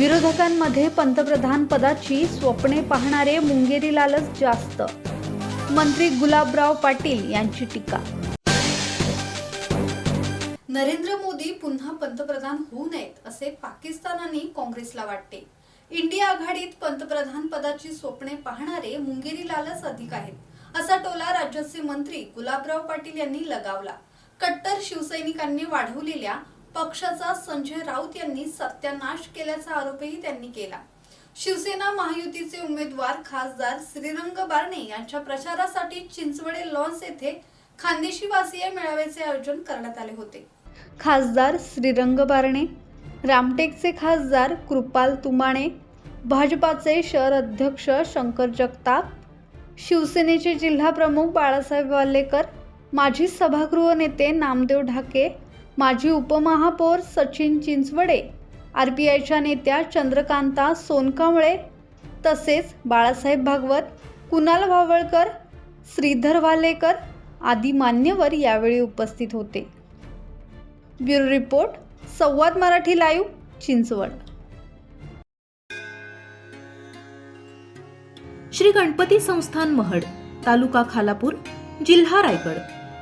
विरोधकांमध्ये पंतप्रधान पदाची स्वप्ने पाहणारे मुंगेरी लालच जास्त. मंत्री गुलाबराव पाटील यांची टीका. नरेंद्र मोदी पुन्हा पंतप्रधान होऊ नयेत असे पाकिस्तान काँग्रेसला वाटते. इंडिया आघाडीत पंतप्रधान पदाची स्वप्ने पाहणारे मुंगेरी लालच अधिक आहेत असा टोला राज्याचे मंत्री गुलाबराव पाटील यांनी लगावला. कट्टर शिवसैनिकांनी वाढवलेल्या पक्षाचा संजय राऊत यांनी सत्यानाश केल्याचा आरोपही त्यांनी केला. शिवसेना महायुतीचे उमेदवार खासदार श्रीरंग बारणे यांच्या प्रचारासाठी चिंचवडे लॉन्स येथे खानदेशी वासीय मेळाव्याचे आयोजन करण्यात आले होते. खासदार श्रीरंग बारणे रामटेकचे खासदार कृपाल तुमाणे भाजपाचे शहर अध्यक्ष शंकर जगताप शिवसेनेचे जिल्हाप्रमुख बाळासाहेब वालेकर माजी सभागृह नेते नामदेव ढाके माजी उपमहापौर सचिन चिंचवडे आर पी आयच्या नेत्या चंद्रकांता सोनकांबळे तसेच बाळासाहेब भागवत कुणाल वावळकर श्रीधर वालेकर आदी मान्यवर यावेळी उपस्थित होते. Bureau report Samvad Marathi live Chinchwad. Shri Ganpati संस्थान महड तालुका खालापूर जिल्हा रायगड.